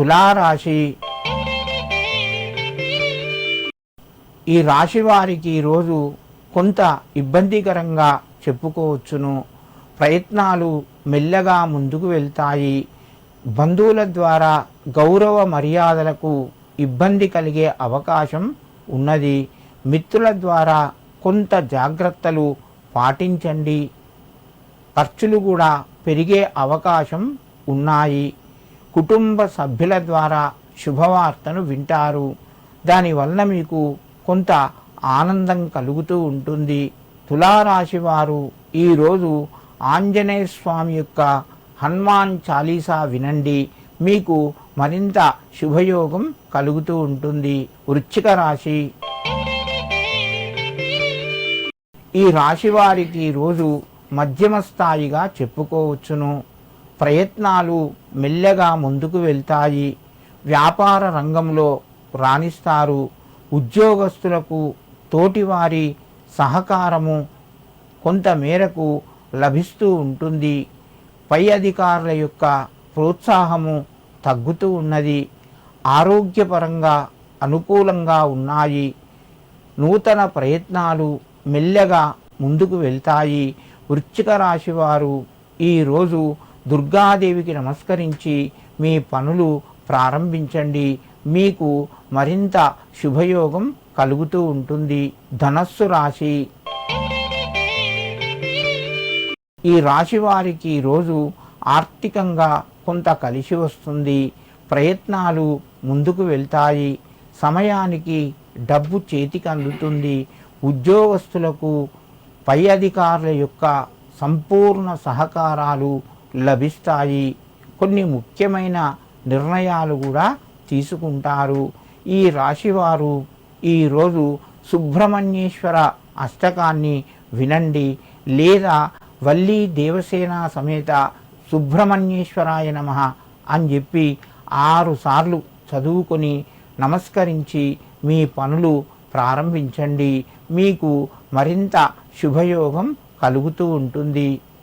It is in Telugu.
తులారాశి. ఈ రాశి వారికి ఈరోజు కొంత ఇబ్బందికరంగా చెప్పుకోవచ్చును. ప్రయత్నాలు మెల్లగా ముందుకు వెళ్తాయి. బంధువుల ద్వారా గౌరవ మర్యాదలకు ఇబ్బంది కలిగే అవకాశం ఉన్నది. మిత్రుల ద్వారా కొంత జాగ్రత్తలు పాటించండి. ఖర్చులు కూడా పెరిగే అవకాశం ఉన్నాయి. కుటుంబ సభ్యుల ద్వారా శుభవార్తను వింటారు. దానివల్ల మీకు కొంత ఆనందం కలుగుతూ ఉంటుంది. తులారాశి వారు ఈరోజు ఆంజనేయ స్వామి యొక్క హనుమాన్ చాలీసా వినండి. మీకు మరింత శుభయోగం కలుగుతూ ఉంటుంది. వృచ్చిక రాశి. ఈ రాశి వారికి రోజు మధ్యమ స్థాయిగా చెప్పుకోవచ్చును. ప్రయత్నాలు మెల్లగా ముందుకు వెళ్తాయి. వ్యాపార రంగంలో రాణిస్తారు. ఉద్యోగస్తులకు తోటివారి సహకారము కొంతమేరకు లభిస్తూ ఉంటుంది. పై అధికారుల యొక్క ప్రోత్సాహము తగ్గుతూ ఉన్నది. ఆరోగ్యపరంగా అనుకూలంగా ఉన్నాయి. నూతన ప్రయత్నాలు మెల్లగా ముందుకు వెళ్తాయి. వృశ్చిక రాశి వారు ఈరోజు దుర్గాదేవికి నమస్కరించి మీ పనులు ప్రారంభించండి. మీకు మరింత శుభయోగం కలుగుతూ ఉంటుంది. ధనస్సు రాశి. ఈ రాశి వారికి ఈరోజు ఆర్థికంగా కొంత కలిసి వస్తుంది. ప్రయత్నాలు ముందుకు వెళ్తాయి. సమయానికి డబ్బు చేతికి అందుతుంది. ఉద్యోగస్తులకు పై అధికారుల యొక్క సంపూర్ణ సహకారాలు లభిస్తాయి. కొన్ని ముఖ్యమైన నిర్ణయాలు కూడా తీసుకుంటారు. ఈ రాశివారు ఈరోజు సుబ్రహ్మణ్యేశ్వర అష్టకాన్ని వినండి. లేదా వల్లీ దేవసేన సమేత సుబ్రహ్మణ్యేశ్వరాయ నమ అని చెప్పి ఆరు సార్లు చదువుకొని నమస్కరించి మీ పనులు ప్రారంభించండి. మీకు మరింత శుభయోగం కలుగుతూ ఉంటుంది.